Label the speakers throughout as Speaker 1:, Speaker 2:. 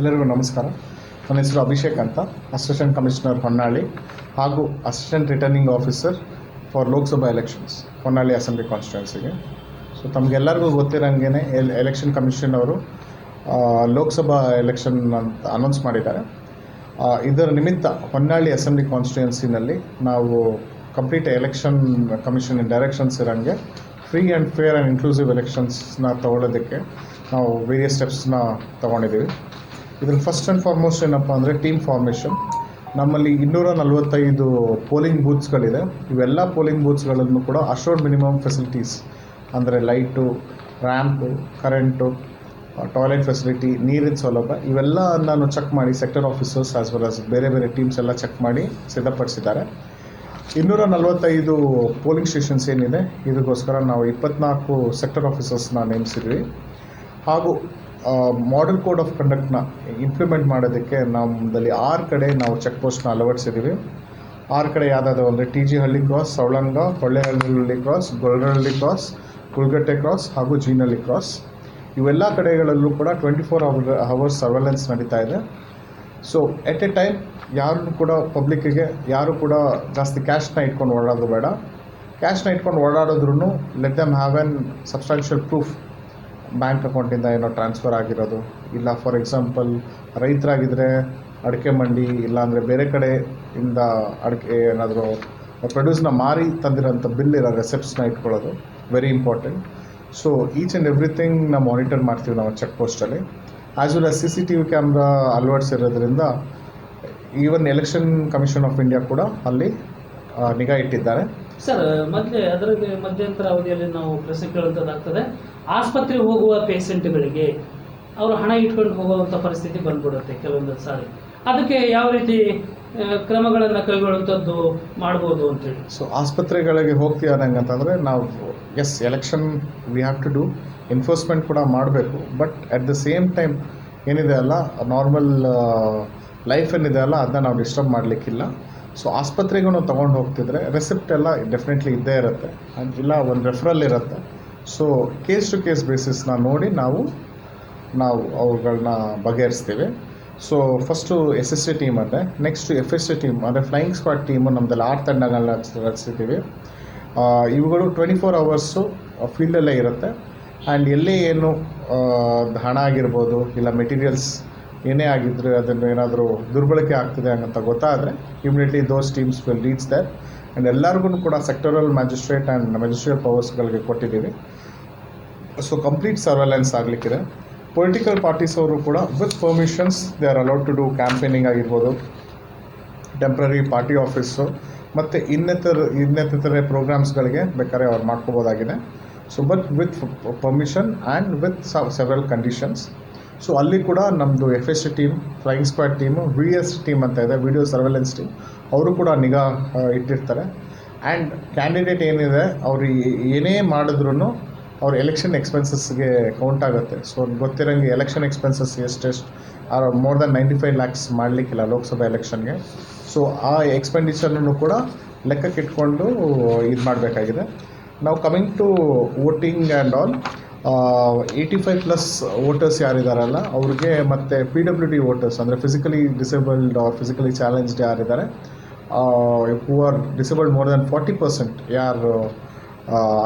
Speaker 1: ಎಲ್ಲರಿಗೂ ನಮಸ್ಕಾರ. ನನ್ನ ಹೆಸರು ಅಭಿಷೇಕ್ ಅಂತ ಅಸಿಸ್ಟೆಂಟ್ ಕಮಿಷನರ್ ಹೊನ್ನಾಳಿ ಹಾಗೂ assistant returning officer for Lok Sabha elections Honnali assembly ಕಾನ್ಸ್ಟಿಟ್ಯೂನ್ಸಿಗೆ so ತಮಗೆಲ್ಲರಿಗೂ ಗೊತ್ತಿರೋಂಗೆ ಎಲ್ ಎಲೆಕ್ಷನ್ ಕಮಿಷನ್ ಅವರು ಲೋಕಸಭಾ ಎಲೆಕ್ಷನ್ ಅಂತ ಅನೌನ್ಸ್ ಮಾಡಿದ್ದಾರೆ. ಇದರ ನಿಮಿತ್ತ ಹೊನ್ನಾಳಿ ಅಸೆಂಬ್ಲಿ ಕಾನ್ಸ್ಟಿಟ್ಯೂನ್ಸಿನಲ್ಲಿ ನಾವು complete election commission directions ಇರೋಂಗೆ free and fair and inclusive ಎಲೆಕ್ಷನ್ಸ್ನ ತಗೊಳ್ಳೋದಕ್ಕೆ ನಾವು ವೇರಿಯಸ್ ಸ್ಟೆಪ್ಸ್ನ ತೊಗೊಂಡಿದ್ದೀವಿ. ಇದ್ರಲ್ಲಿ ಫಸ್ಟ್ ಆ್ಯಂಡ್ ಫಾರ್ಮೋಸ್ಟ್ ಏನಪ್ಪ ಅಂದರೆ ಟೀಮ್ ಫಾರ್ಮೇಷನ್ ನಮ್ಮಲ್ಲಿ ಇನ್ನೂರ ನಲವತ್ತೈದು ಪೋಲಿಂಗ್ ಬೂತ್ಸ್ಗಳಿದೆ ಇವೆಲ್ಲ ಪೋಲಿಂಗ್ ಬೂತ್ಸ್ಗಳನ್ನು ಕೂಡ ಅಶೋರ್ಡ್ ಮಿನಿಮಮ್ ಫೆಸಿಲಿಟೀಸ್ ಅಂದರೆ light ramp current toilet facility ನೀರಿನ ಸೌಲಭ್ಯ ಇವೆಲ್ಲ ನಾನು ಚೆಕ್ ಮಾಡಿ sector officers as well as ಬೇರೆ ಬೇರೆ ಟೀಮ್ಸ್ ಎಲ್ಲ ಚೆಕ್ ಮಾಡಿ ಸಿದ್ಧಪಡಿಸಿದ್ದಾರೆ. ಇನ್ನೂರ ನಲವತ್ತೈದು ಪೋಲಿಂಗ್ ಸ್ಟೇಷನ್ಸ್ ಏನಿದೆ, ಇದಕ್ಕೋಸ್ಕರ ನಾವು ಇಪ್ಪತ್ನಾಲ್ಕು ಸೆಕ್ಟರ್ ಆಫೀಸರ್ಸ್ನ ನೇಮಿಸಿದ್ವಿ. ಹಾಗೂ ಮಾಡಲ್ ಕೋಡ್ ಆಫ್ ಕಂಡಕ್ಟ್ನ ಇಂಪ್ಲಿಮೆಂಟ್ ಮಾಡೋದಕ್ಕೆ ನಮ್ಮದಲ್ಲಿ ಆರು ಕಡೆ ನಾವು ಚೆಕ್ ಪೋಸ್ಟ್ನ ಅಳವಡಿಸಿದ್ದೀವಿ ಆರು ಕಡೆ ಯಾವುದಾದ್ರು ಅಂದರೆ T G Halli cross Savalanga Hollehalli cross Gollahalli cross Kulgatte cross ಹಾಗೂ ಜೀನಹಳ್ಳಿ ಕ್ರಾಸ್ ಇವೆಲ್ಲ ಕಡೆಗಳಲ್ಲೂ ಕೂಡ twenty four hour hours surveillance ನಡೀತಾ ಇದೆ. ಸೊ ಎಟ್ ಎ ಟೈಮ್ ಯಾರು ಕೂಡ ಪಬ್ಲಿಕ್ಕಿಗೆ ಯಾರು ಕೂಡ ಜಾಸ್ತಿ ಕ್ಯಾಶ್ನ ಇಟ್ಕೊಂಡು ಓಡಾಡೋದು ಬೇಡ. ಕ್ಯಾಶ್ನ ಇಟ್ಕೊಂಡು ಓಡಾಡಿದ್ರು let them have an substantial proof bank ಅಕೌಂಟಿಂದ ಏನೋ ಟ್ರಾನ್ಸ್ಫರ್ ಆಗಿರೋದು. ಇಲ್ಲ ಫಾರ್ ಎಕ್ಸಾಂಪಲ್ ರೈತರಾಗಿದ್ದರೆ ಅಡಿಕೆ ಮಂಡಿ ಇಲ್ಲಾಂದರೆ ಬೇರೆ ಕಡೆಯಿಂದ ಅಡಿಕೆ ಏನಾದರೂ ಪ್ರೊಡ್ಯೂಸ್ನ ಮಾರಿ ತಂದಿರೋಂಥ ಬಿಲ್ ಇರೋ ರೆಸೆಪ್ಟ್ಸ್ನ ಇಟ್ಕೊಳ್ಳೋದು. Very important so each and everything ನಾವು ಮಾನಿಟರ್ ಮಾಡ್ತೀವಿ ನಾವು check ಪೋಸ್ಟಲ್ಲಿ as well as C C T V camera ಅಳವಡಿಸಿರೋದ್ರಿಂದ even election commission of India ಕೂಡ ಅಲ್ಲಿ ನಿಗಾ ಇಟ್ಟಿದ್ದಾರೆ.
Speaker 2: ಸರ್, ಮೊದಲೇ, ಅದರಲ್ಲಿ ಮಧ್ಯಂತರ ಅವಧಿಯಲ್ಲಿ ನಾವು ಪ್ರಶ್ನೆ ಕೇಳುವಂಥದ್ದಾಗ್ತದೆ ಆಸ್ಪತ್ರೆಗೆ ಹೋಗುವ ಪೇಷಂಟ್ಗಳಿಗೆ ಅವರು ಹಣ ಇಟ್ಕೊಂಡು ಹೋಗುವಂಥ ಪರಿಸ್ಥಿತಿ ಬಂದ್ಬಿಡುತ್ತೆ ಕೆಲವೊಂದು ಸಾರಿ. ಅದಕ್ಕೆ ಯಾವ ರೀತಿ ಕ್ರಮಗಳನ್ನು ಕೈಗೊಳ್ಳುವಂಥದ್ದು ಮಾಡ್ಬೋದು ಅಂತೇಳಿ.
Speaker 1: ಸೊ ಆಸ್ಪತ್ರೆಗಳಿಗೆ ಹೋಗ್ತೀವಿ ಅಂತಂದರೆ ನಾವು as election we have to do enforcement ಕೂಡ ಮಾಡಬೇಕು but at the same time ಏನಿದೆ ಅಲ್ಲ ನಾರ್ಮಲ್ ಲೈಫ್ ಏನಿದೆ ಅಲ್ಲ, ಅದನ್ನ ನಾವು ಡಿಸ್ಟರ್ಬ್ ಮಾಡಲಿಕ್ಕಿಲ್ಲ. ಸೊ ಆಸ್ಪತ್ರೆಗೂ ನಾವು ತೊಗೊಂಡು ಹೋಗ್ತಿದ್ರೆ ರೆಸಿಪ್ಟ್ ಎಲ್ಲ ಡೆಫಿನೆಟ್ಲಿ ಇದ್ದೇ ಇರುತ್ತೆ. ಇಲ್ಲ, ಒಂದು ರೆಫರಲ್ ಇರುತ್ತೆ. ಸೊ ಕೇಸ್ ಟು ಕೇಸ್ ಬೇಸಿಸ್ನ ನೋಡಿ ನಾವು ನಾವು ಅವುಗಳನ್ನ ಬಗೆಹರಿಸ್ತೇವೆ. So first S S C team ಅಂದರೆ next F S C team ಅಂದರೆ ಫ್ಲೈಯಿಂಗ್ ಸ್ಕ್ವಾಡ್ ಟೀಮು ನಮ್ಮದಲ್ಲಿ ಆರು ತಂಡಗಳನ್ನ ರಚ್- ರಚಿಸಿದ್ದೀವಿ ಇವುಗಳು ಟ್ವೆಂಟಿ ಫೋರ್ ಅವರ್ಸು ಫೀಲ್ಡಲ್ಲೇ ಇರುತ್ತೆ. ಆ್ಯಂಡ್ ಎಲ್ಲೇ ಏನು ಹಣ ಆಗಿರ್ಬೋದು, ಇಲ್ಲ ಮೆಟೀರಿಯಲ್ಸ್ ಏನೇ ಆಗಿದ್ರೆ ಅದನ್ನು ಏನಾದರೂ ದುರ್ಬಳಕೆ ಆಗ್ತಿದೆ ಅಂತ ಗೊತ್ತಾದರೆ immediately those teams will reach their and ಎಲ್ಲರಿಗೂ ಕೂಡ ಸೆಕ್ಟರಲ್ ಮ್ಯಾಜಿಸ್ಟ್ರೇಟ್ ಆ್ಯಂಡ್ ಮ್ಯಾಜಿಸ್ಟ್ರೇಟ್ ಪವರ್ಸ್ಗಳಿಗೆ ಕೊಟ್ಟಿದ್ದೀವಿ. ಸೊ ಕಂಪ್ಲೀಟ್ ಸರ್ವೆಲೆನ್ಸ್ ಆಗಲಿಕ್ಕಿದೆ. ಪೊಲಿಟಿಕಲ್ ಪಾರ್ಟೀಸ್ ಅವರು ಕೂಡ with permissions they are allowed to do campaigning ಆಗಿರ್ಬೋದು. ಟೆಂಪ್ರರಿ ಪಾರ್ಟಿ ಆಫೀಸು ಮತ್ತು ಇನ್ನಿತರ, ಇನ್ನಿತರೆ ಪ್ರೋಗ್ರಾಮ್ಸ್ಗಳಿಗೆ ಬೇಕಾದ್ರೆ ಅವ್ರು ಮಾಡ್ಕೋಬೋದಾಗಿದೆ. So but with permission and with several conditions so ಅಲ್ಲಿ ಕೂಡ ನಮ್ಮದು F S team flying squad team V S team ಅಂತ ಇದೆ ವಿಡಿಯೋ ಸರ್ವೆಲೆನ್ಸ್ ಟೀಮ್ ಅವರು ಕೂಡ ನಿಗಾ ಇಟ್ಟಿರ್ತಾರೆ. ಆ್ಯಂಡ್ ಕ್ಯಾಂಡಿಡೇಟ್ ಏನಿದೆ, ಅವರು ಏನೇ ಮಾಡಿದ್ರು ಅವ್ರ ಎಲೆಕ್ಷನ್ ಎಕ್ಸ್ಪೆನ್ಸಸ್ಗೆ ಕೌಂಟ್ ಆಗುತ್ತೆ. ಸೊ ಗೊತ್ತಿರೋಂಗೆ ಎಲೆಕ್ಷನ್ ಎಕ್ಸ್ಪೆನ್ಸಸ್ ಎಷ್ಟೆಷ್ಟು are more than ninety five lakhs ಮಾಡಲಿಕ್ಕಿಲ್ಲ Lok Sabha ಎಲೆಕ್ಷನ್ಗೆ ಸೊ ಆ ಎಕ್ಸ್ಪೆಂಡಿಚರ್ನೂ ಕೂಡ ಲೆಕ್ಕಕ್ಕೆ ಇಟ್ಕೊಂಡು ಇದು ಮಾಡಬೇಕಾಗಿದೆ ನಾವು coming to voting and all eighty five plus voters ಯಾರಿದಾರಲ್ಲ, ಅವ್ರಿಗೆ ಮತ್ತು ಪಿ ಡಬ್ಲ್ಯೂ ಡಿ ವೋಟರ್ಸ್ ಅಂದರೆ physically disabled or physically challenged ಯಾರಿದ್ದಾರೆ who are disabled more than forty percent ಯಾರು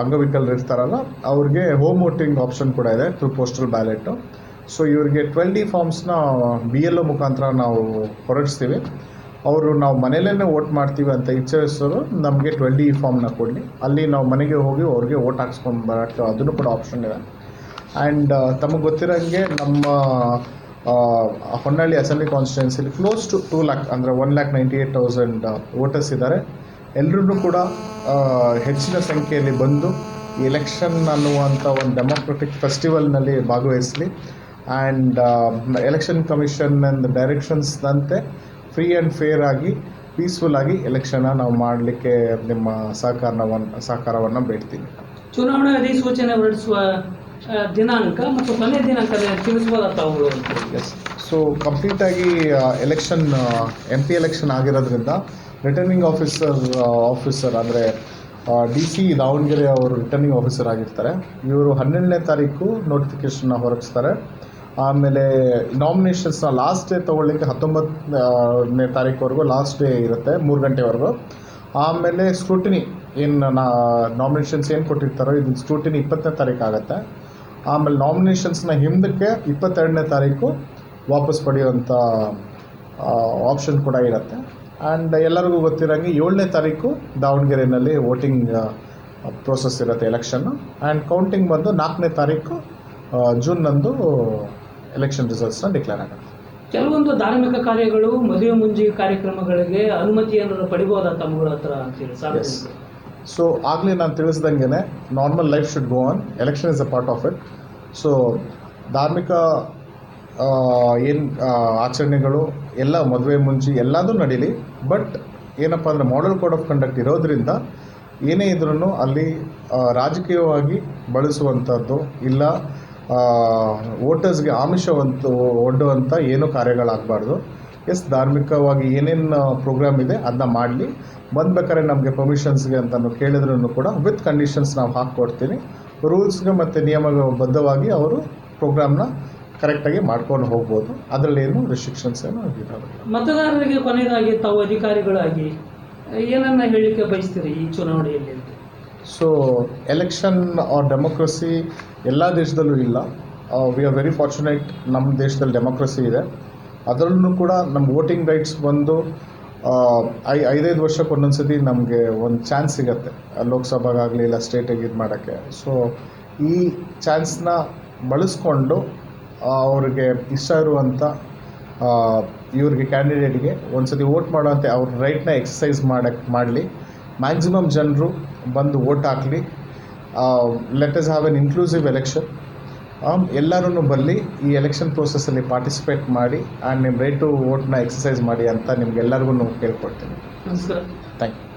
Speaker 1: ಅಂಗವಿಕಲರು ಇರ್ತಾರಲ್ಲ ಅವ್ರಿಗೆ ಹೋಮ್ ವೋಟಿಂಗ್ ಆಪ್ಷನ್ ಕೂಡ ಇದೆ ಥ್ರೂ ಪೋಸ್ಟಲ್ ಬ್ಯಾಲೆಟು ಸೊ ಇವರಿಗೆ ಟ್ವೆಲ್ ಡಿ ಫಾರ್ಮ್ಸ್ನ ಬಿ ಎಲ್ ಒ ಮುಖಾಂತರ ನಾವು ಹೊರಡಿಸ್ತೀವಿ. ಅವರು ನಾವು ಮನೇಲೇ ವೋಟ್ ಮಾಡ್ತೀವಿ ಅಂತ ಇಚ್ಛಿಸೋರು ನಮಗೆ ಟ್ವೆಲ್ ಇ ಫಾರ್ಮ್ನ ಕೊಡಲಿ. ಅಲ್ಲಿ ನಾವು ಮನೆಗೆ ಹೋಗಿ ಅವ್ರಿಗೆ ವೋಟ್ ಹಾಕ್ಸ್ಕೊಂಡು ಬರೋಕ್ಕೆ ಅದನ್ನು ಕೂಡ ಆಪ್ಷನ್ ಇದೆ. ಆ್ಯಂಡ್ ತಮಗೆ ಗೊತ್ತಿರೋಂಗೆ ನಮ್ಮ Honnali assembly ಕಾನ್ಸ್ಟಿಟ್ಯೂನ್ಸಿಲಿ close to two lakh ಅಂದರೆ one lakh ninety eight thousand voters ಇದ್ದಾರೆ. ಎಲ್ಲರೂ ಕೂಡ ಹೆಚ್ಚಿನ ಸಂಖ್ಯೆಯಲ್ಲಿ ಬಂದು ಎಲೆಕ್ಷನ್ ಅನ್ನುವಂಥ ಒಂದು ಡೆಮೋಕ್ರೆಟಿಕ್ ಫೆಸ್ಟಿವಲ್ನಲ್ಲಿ ಭಾಗವಹಿಸಲಿ. ಆ್ಯಂಡ್ ಎಲೆಕ್ಷನ್ ಕಮಿಷನ್ ಆ್ಯಂಡ್ ಡೈರೆಕ್ಷನ್ಸ್ದಂತೆ ಫ್ರೀ ಆ್ಯಂಡ್ ಫೇರ್ ಆಗಿ ಪೀಸ್ಫುಲ್ ಆಗಿ ಎಲೆಕ್ಷನ್ನ ನಾವು ಮಾಡಲಿಕ್ಕೆ ನಿಮ್ಮ ಸಹಕಾರವನ್ನು ಸಹಕಾರವನ್ನು ಬೇಡ್ತೀನಿ.
Speaker 2: ಚುನಾವಣಾ ಅಧಿಸೂಚನೆ ಹೊರಡಿಸುವ ದಿನಾಂಕ ಮತ್ತು ಕೊನೆ ದಿನಾಂಕ ತಿಳಿಸಬಹುದು
Speaker 1: ಎಸ್ ಸೊ ಕಂಪ್ಲೀಟಾಗಿ ಎಲೆಕ್ಷನ್ ಎಂ ಪಿ ಎಲೆಕ್ಷನ್ ಆಗಿರೋದ್ರಿಂದ ರಿಟರ್ನಿಂಗ್ ಆಫೀಸರ್ ಆಫೀಸರ್ ಅಂದರೆ ಡಿ ಸಿ ದಾವಣಗೆರೆ ಅವರು ರಿಟರ್ನಿಂಗ್ ಆಫೀಸರ್ ಆಗಿರ್ತಾರೆ. ಇವರು ಹನ್ನೆರಡನೇ ತಾರೀಕು ನೋಟಿಫಿಕೇಶನ್ನ ಹೊರಡಿಸ್ತಾರೆ. ಆಮೇಲೆ ನಾಮಿನೇಷನ್ಸ್ನ ಲಾಸ್ಟ್ ಡೇ ತೊಗೊಳ್ಳಿಕ್ಕೆ ಹತ್ತೊಂಬತ್ತನೇ ತಾರೀಕುವರೆಗೂ ಲಾಸ್ಟ್ ಡೇ ಇರುತ್ತೆ, ಮೂರು ಗಂಟೆವರೆಗೂ. ಆಮೇಲೆ ಸ್ಕ್ರೂಟಿನಿ ಏನು ನಾ ನಾಮಿನೇಷನ್ಸ್ ಏನು ಕೊಟ್ಟಿರ್ತಾರೋ ಇದನ್ನ ಸ್ಕ್ರೂಟಿನಿ ಇಪ್ಪತ್ತನೇ ತಾರೀಕು ಆಗುತ್ತೆ. ಆಮೇಲೆ ನಾಮಿನೇಷನ್ಸ್ನ ಹಿಂದಕ್ಕೆ ಇಪ್ಪತ್ತೆರಡನೇ ತಾರೀಕು ವಾಪಸ್ ಪಡೆಯುವಂಥ ಆಪ್ಷನ್ ಕೂಡ ಇರುತ್ತೆ. ಆ್ಯಂಡ್ ಎಲ್ಲರಿಗೂ ಗೊತ್ತಿರೋಂಗೆ ಏಳನೇ ತಾರೀಕು ದಾವಣಗೆರೆಯಲ್ಲಿ ವೋಟಿಂಗ್ ಪ್ರೋಸೆಸ್ ಇರುತ್ತೆ ಎಲೆಕ್ಷನ್ನು ಆ್ಯಂಡ್ ಕೌಂಟಿಂಗ್ ಬಂದು ನಾಲ್ಕನೇ ತಾರೀಕು ಜೂನ್ನಂದು ಎಲೆಕ್ಷನ್ ರಿಸಲ್ಟ್ಸ್ನ ಡಿಕ್ಲೇರ್ ಆಗುತ್ತೆ.
Speaker 2: ಕೆಲವೊಂದು ಧಾರ್ಮಿಕ ಕಾರ್ಯಗಳು ಮದುವೆ ಮುಂಜಿ ಕಾರ್ಯಕ್ರಮಗಳಿಗೆ ಅನುಮತಿಯನ್ನು ಪಡಿಬೋದಾ ತಮ್ಮಗಳ ಹತ್ರ ಅಂತೇಳಿ ಸಾರ್ವಜನಿಕರು
Speaker 1: ಸೊ ಆಗಲೇ ನಾನು ತಿಳಿಸ್ದಂಗೆ normal life should go on election is a part of it so ಧಾರ್ಮಿಕ ಏನು ಆಚರಣೆಗಳು ಎಲ್ಲ ಮದುವೆ ಮುಂಚೆ ಎಲ್ಲದೂ ನಡೀಲಿ. ಬಟ್ ಏನಪ್ಪ ಅಂದರೆ ಮಾಡಲ್ ಕೋಡ್ ಆಫ್ ಕಂಡಕ್ಟ್ ಇರೋದ್ರಿಂದ ಏನೇ ಇದ್ರೂ ಅಲ್ಲಿ ರಾಜಕೀಯವಾಗಿ ಬಳಸುವಂಥದ್ದು ಇಲ್ಲ. ವೋಟರ್ಸ್ಗೆ ಆಮಿಷವಂತು ಒಡ್ಡುವಂಥ ಏನೂ ಕಾರ್ಯಗಳಾಗಬಾರ್ದು. ಎಸ್ ಧಾರ್ಮಿಕವಾಗಿ ಏನೇನು ಪ್ರೋಗ್ರಾಮ್ ಇದೆ ಅದನ್ನ ಮಾಡಲಿ. ಬಂದ್ಬೇಕಾದ್ರೆ ನಮಗೆ ಪರ್ಮಿಷನ್ಸ್ಗೆ ಅಂತ ಕೇಳಿದ್ರೂ ಕೂಡ ವಿತ್ ಕಂಡೀಷನ್ಸ್ ನಾವು ಹಾಕ್ಕೊಡ್ತೀನಿ. ರೂಲ್ಸ್ಗೆ ಮತ್ತು ನಿಯಮಬದ್ಧವಾಗಿ ಅವರು ಪ್ರೋಗ್ರಾಮ್ನ ಕರೆಕ್ಟಾಗಿ ಮಾಡ್ಕೊಂಡು ಹೋಗ್ಬೋದು. ಅದರಲ್ಲೇನು ರೆಸ್ಟ್ರಿಕ್ಷನ್ಸ್ ಏನು
Speaker 2: ಮತದಾರರಿಗೆ ಕೊನೆಯದಾಗಿ ತಾವು ಅಧಿಕಾರಿಗಳಾಗಿ ಏನನ್ನ ಹೇಳಿಕೆ ಬಯಸ್ತೀರಿ ಈ ಚುನಾವಣೆಯಲ್ಲಿ
Speaker 1: ಸೊ ಎಲೆಕ್ಷನ್ ಆರ್ ಡೆಮೋಕ್ರಸಿ ಎಲ್ಲ ದೇಶದಲ್ಲೂ ಇಲ್ಲ. ವಿ ಆರ್ ವೆರಿ ಫಾರ್ಚುನೇಟ್ ನಮ್ಮ ದೇಶದಲ್ಲಿ ಡೆಮೋಕ್ರಸಿ ಇದೆ. ಅದರಲ್ಲೂ ಕೂಡ ನಮ್ಮ ವೋಟಿಂಗ್ ರೈಟ್ಸ್ ಬಂದು ಐ, ಐದೈದು ವರ್ಷಕ್ಕೆ ಒಂದೊಂದು ಸತಿ ನಮಗೆ ಒಂದು ಚಾನ್ಸ್ ಸಿಗತ್ತೆ. ಲೋಕಸಭೆಗಾಗಲಿ ಇಲ್ಲ ಸ್ಟೇಟಿಗೆ ಇದು ಮಾಡೋಕ್ಕೆ. ಸೊ ಈ ಚಾನ್ಸ್ನ ಬಳಸ್ಕೊಂಡು ಅವ್ರಿಗೆ ಇಷ್ಟ ಇರುವಂಥ ಇವ್ರಿಗೆ ಕ್ಯಾಂಡಿಡೇಟ್ಗೆ ಒಂದು ಸತಿ ವೋಟ್ ಮಾಡೋಂಥ ಅವ್ರ ರೈಟ್ನ ಎಕ್ಸಸೈಸ್ ಮಾಡಕ್ಕೆ ಮಾಡಲಿ. ಮ್ಯಾಕ್ಸಿಮಮ್ ಜನರು ಬಂದು vote ಹಾಕಲಿ. Let us have an inclusive election ಎಲ್ಲರೂ ಬರಲಿ ಈ ಎಲೆಕ್ಷನ್ ಪ್ರೋಸೆಸ್ಸಲ್ಲಿ ಪಾರ್ಟಿಸಿಪೇಟ್ ಮಾಡಿ ಆ್ಯಂಡ್ ನಿಮ್ಮ ರೈಟ್ ಟು ವೋಟ್ನ ಎಕ್ಸಸೈಸ್ ಮಾಡಿ ಅಂತ ನಿಮ್ಗೆಲ್ಲರಿಗೂ ಕೇಳ್ಕೊಡ್ತೀನಿ.
Speaker 2: ನಮಸ್ಕಾರ.
Speaker 1: Thank you